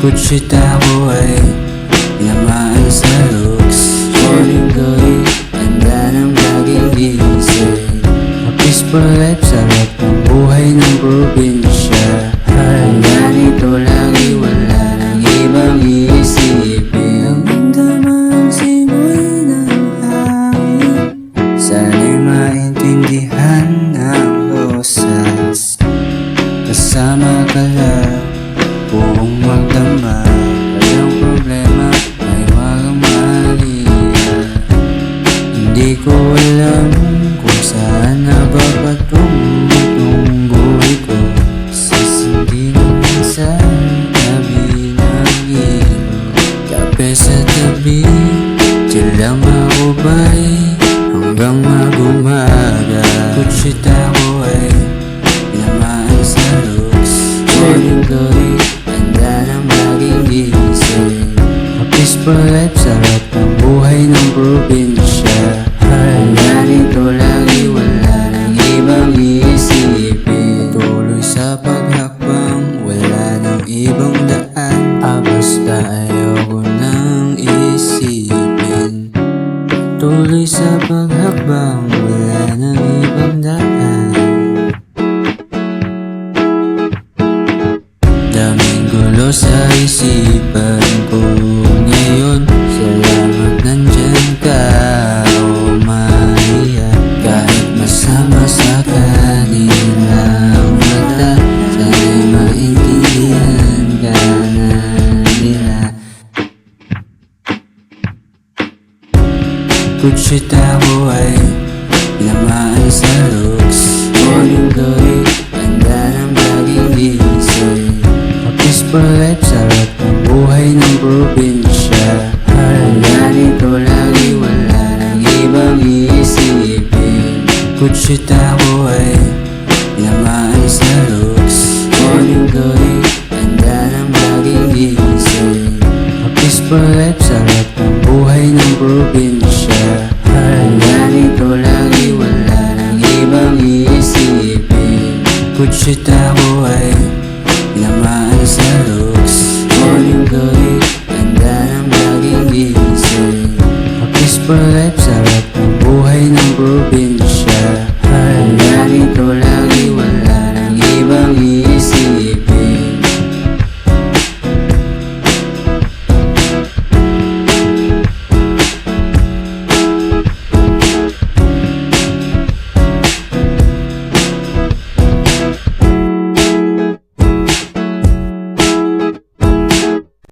Kutsita ko ay lamaan sa looks. Morning glory, ganda ng laging gising A peaceful life, sarap ng buhay ng probinsya Kasama ka lang Buong magdama. Walang problema Ay walang maliya. Hindi ko alam Kung saan na ba patungo Itong buhay ko. Sisindin sa tabi ng ilog Kape sa tabi Chill lang ako bay Hanggang magumaga Kutsita ko Life Sarap ng buhay ng probinsya. Ay, ganito lagi Wala nang ibang iisipin. Patuloy sa paghakbang Wala nang ibang daan. Ah, basta ayoko nang isipin. Tuloy sa paghakbang Wala nang ibang daan. Daming gulo sa isipan masama sa kanilang mata Sana'y maintindihan ka na nila. Kutsita ko ay lamaan sa looks Morning glory, ganda ng laging gising A peaceful life, sarap ng buhay ng probinsya iisipin Kutsita ko ay lamaan sa looks Morning glory, ganda ng laging gising A peaceful life, sarap ng buhay ng probinsya Ay, ganito lagi, wala nang ibang iisipin Kutsita ko ay lamaan sa looks Morning glory, ganda ng laging gising A peaceful life, sarap ng buhay ng probinsya